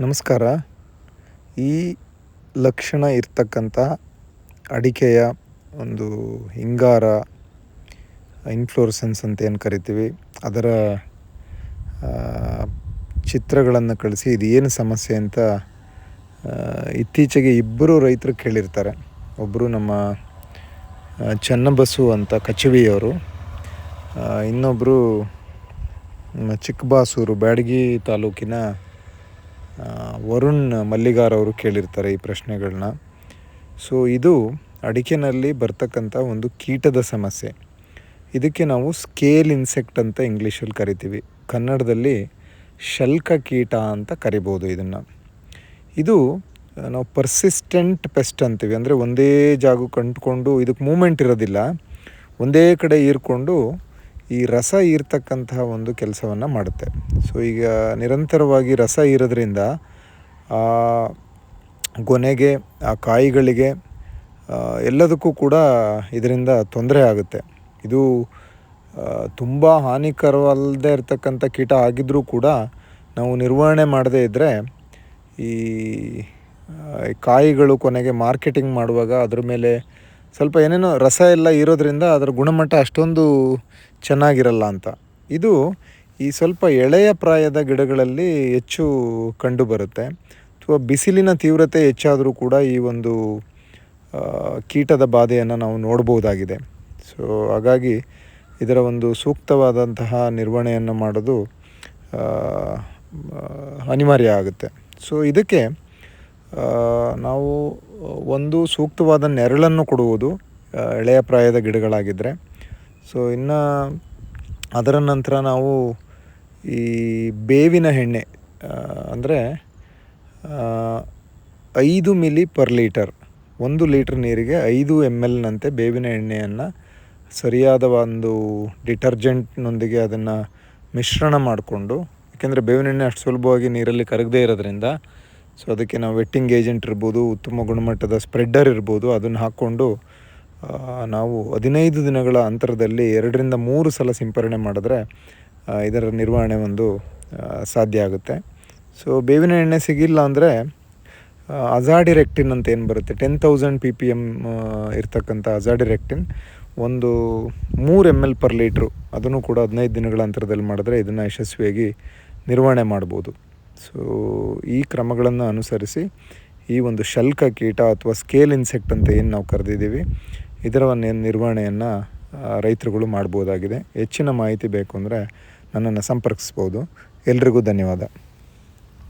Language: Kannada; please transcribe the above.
ನಮಸ್ಕಾರ. ಈ ಲಕ್ಷಣ ಇರ್ತಕ್ಕಂಥ ಅಡಿಕೆಯ ಒಂದು ಹಿಂಗಾರ ಇನ್ಫ್ಲೋರೆಸೆನ್ಸ್ ಅಂತ ಏನು ಕರಿತೀವಿ, ಅದರ ಚಿತ್ರಗಳನ್ನು ಕಳಿಸಿ ಇದು ಏನು ಸಮಸ್ಯೆ ಅಂತ ಇತ್ತೀಚೆಗೆ ಇಬ್ಬರು ರೈತರು ಕೇಳಿರ್ತಾರೆ. ಒಬ್ಬರು ನಮ್ಮ ಚನ್ನಬಸು ಅಂತ ಕಚವಿಯವರು ಇನ್ನೊಬ್ಬರು ಚಿಕ್ಕಬಾಸೂರು ಬ್ಯಾಡಗಿ ತಾಲೂಕಿನ ವರುಣ್ ಮಲ್ಲಿಗಾರ್ ಅವರು ಕೇಳಿರ್ತಾರೆ ಈ ಪ್ರಶ್ನೆಗಳನ್ನ ಸೊ ಇದು ಅಡಿಕೆನಲ್ಲಿ ಬರ್ತಕ್ಕಂಥ ಒಂದು ಕೀಟದ ಸಮಸ್ಯೆ. ಇದಕ್ಕೆ ನಾವು ಸ್ಕೇಲ್ ಇನ್ಸೆಕ್ಟ್ ಅಂತ ಇಂಗ್ಲೀಷಲ್ಲಿ ಕರಿತೀವಿ. ಕನ್ನಡದಲ್ಲಿ ಶಲ್ಕ ಕೀಟ ಅಂತ ಕರಿಬೋದು ಇದನ್ನು. ಇದು ನಾವು ಪರ್ಸಿಸ್ಟೆಂಟ್ ಪೆಸ್ಟ್ ಅಂತೀವಿ. ಅಂದರೆ ಒಂದೇ ಜಾಗಕ್ಕೆ ಅಂಟ್ಕೊಂಡು ಇದಕ್ಕೆ ಮೂಮೆಂಟ್ ಇರೋದಿಲ್ಲ. ಒಂದೇ ಕಡೆ ಹೀರ್ಕೊಂಡು ಈ ರಸ ಇರ್ತಕ್ಕಂತಹ ಒಂದು ಕೆಲಸವನ್ನು ಮಾಡುತ್ತೆ. ಸೊ ಈಗ ನಿರಂತರವಾಗಿ ರಸ ಇರೋದ್ರಿಂದ ಗೊನೆಗೆ, ಆ ಕಾಯಿಗಳಿಗೆ ಎಲ್ಲದಕ್ಕೂ ಕೂಡ ಇದರಿಂದ ತೊಂದರೆ ಆಗುತ್ತೆ. ಇದು ತುಂಬ ಹಾನಿಕರವಲ್ಲದೆ ಇರತಕ್ಕಂಥ ಕೀಟ ಆಗಿದ್ದರೂ ಕೂಡ ನಾವು ನಿರ್ವಹಣೆ ಮಾಡದೇ ಇದ್ದರೆ ಈ ಕಾಯಿಗಳು ಕೊನೆಗೆ ಮಾರ್ಕೆಟಿಂಗ್ ಮಾಡುವಾಗ ಅದ್ರ ಮೇಲೆ ಸ್ವಲ್ಪ ಏನೇನೋ ರಸ ಎಲ್ಲ ಇರೋದ್ರಿಂದ ಅದರ ಗುಣಮಟ್ಟ ಅಷ್ಟೊಂದು ಚೆನ್ನಾಗಿರಲ್ಲ ಅಂತ. ಇದು ಈ ಸ್ವಲ್ಪ ಎಳೆಯ ಪ್ರಾಯದ ಗಿಡಗಳಲ್ಲಿ ಹೆಚ್ಚು ಕಂಡುಬರುತ್ತೆ ಅಥವಾ ಬಿಸಿಲಿನ ತೀವ್ರತೆ ಹೆಚ್ಚಾದರೂ ಕೂಡ ಈ ಒಂದು ಕೀಟದ ಬಾಧೆಯನ್ನು ನಾವು ನೋಡ್ಬೋದಾಗಿದೆ. ಸೊ ಹಾಗಾಗಿ ಇದರ ಒಂದು ಸೂಕ್ತವಾದಂತಹ ನಿರ್ವಹಣೆಯನ್ನು ಮಾಡೋದು ಅನಿವಾರ್ಯ ಆಗುತ್ತೆ. ಸೊ ಇದಕ್ಕೆ ನಾವು ಒಂದು ಸೂಕ್ತವಾದ ನೆರಳನ್ನು ಕೊಡುವುದು ಎಳೆಯ ಪ್ರಾಯದ ಗಿಡಗಳಾಗಿದ್ದರೆ ಸೊ ಇನ್ನು ಅದರ ನಂತರ ನಾವು ಈ ಬೇವಿನ ಎಣ್ಣೆ ಅಂದರೆ ಐದು ಮಿಲಿ ಪರ್ ಲೀಟರ್, ಒಂದು ಲೀಟ್ರ್ ನೀರಿಗೆ ಐದು ಎಂ ಎಲ್ನಂತೆ ಬೇವಿನ ಎಣ್ಣೆಯನ್ನು ಸರಿಯಾದ ಒಂದು ಡಿಟರ್ಜೆಂಟ್ನೊಂದಿಗೆ ಅದನ್ನು ಮಿಶ್ರಣ ಮಾಡಿಕೊಂಡು ಏಕೆಂದರೆ ಬೇವಿನ ಎಣ್ಣೆ ಅಷ್ಟು ಸುಲಭವಾಗಿ ನೀರಲ್ಲಿ ಕರಗದೇ ಇರೋದ್ರಿಂದ ಸೊ ಅದಕ್ಕೆ ನಾವು ವೆಟ್ಟಿಂಗ್ ಏಜೆಂಟ್ ಇರ್ಬೋದು, ಉತ್ತಮ ಗುಣಮಟ್ಟದ ಸ್ಪ್ರೆಡ್ಡರ್ ಇರ್ಬೋದು, ಅದನ್ನು ಹಾಕ್ಕೊಂಡು ನಾವು ಹದಿನೈದು ದಿನಗಳ ಅಂತರದಲ್ಲಿ ಎರಡರಿಂದ ಮೂರು ಸಲ ಸಿಂಪರಣೆ ಮಾಡಿದ್ರೆ ಇದರ ನಿರ್ವಹಣೆ ಒಂದು ಸಾಧ್ಯ ಆಗುತ್ತೆ. ಸೊ ಬೇವಿನ ಎಣ್ಣೆ ಸಿಗಿಲ್ಲ ಅಂದರೆ ಅಜಾಡಿರೆಕ್ಟಿನ್ ಅಂತ ಏನು ಬರುತ್ತೆ? Ten thousand P P M ಇರ್ತಕ್ಕಂಥ ಅಜಾಡಿರೆಕ್ಟಿನ್ ಒಂದು ಮೂರು ಎಂ ಎಲ್ ಪರ್ ಲೀಟ್ರು ಅದನ್ನು ಕೂಡ ಹದಿನೈದು ದಿನಗಳ ಅಂತರದಲ್ಲಿ ಮಾಡಿದ್ರೆ ಇದನ್ನು ಯಶಸ್ವಿಯಾಗಿ ನಿರ್ವಹಣೆ ಮಾಡ್ಬೋದು. ಸೊ ಈ ಕ್ರಮಗಳನ್ನು ಅನುಸರಿಸಿ ಈ ಒಂದು ಶಲ್ಕ ಕೀಟ ಅಥವಾ ಸ್ಕೇಲ್ ಇನ್ಸೆಕ್ಟ್ ಅಂತ ಏನು ನಾವು ಕರೆದಿದ್ದೀವಿ ಇದರ ನಿರ್ವಹಣೆಯನ್ನು ರೈತರುಗಳು ಮಾಡ್ಬೋದಾಗಿದೆ. ಹೆಚ್ಚಿನ ಮಾಹಿತಿ ಬೇಕು ಅಂದರೆ ನನ್ನನ್ನು ಸಂಪರ್ಕಿಸ್ಬೋದು. ಎಲ್ರಿಗೂ ಧನ್ಯವಾದ.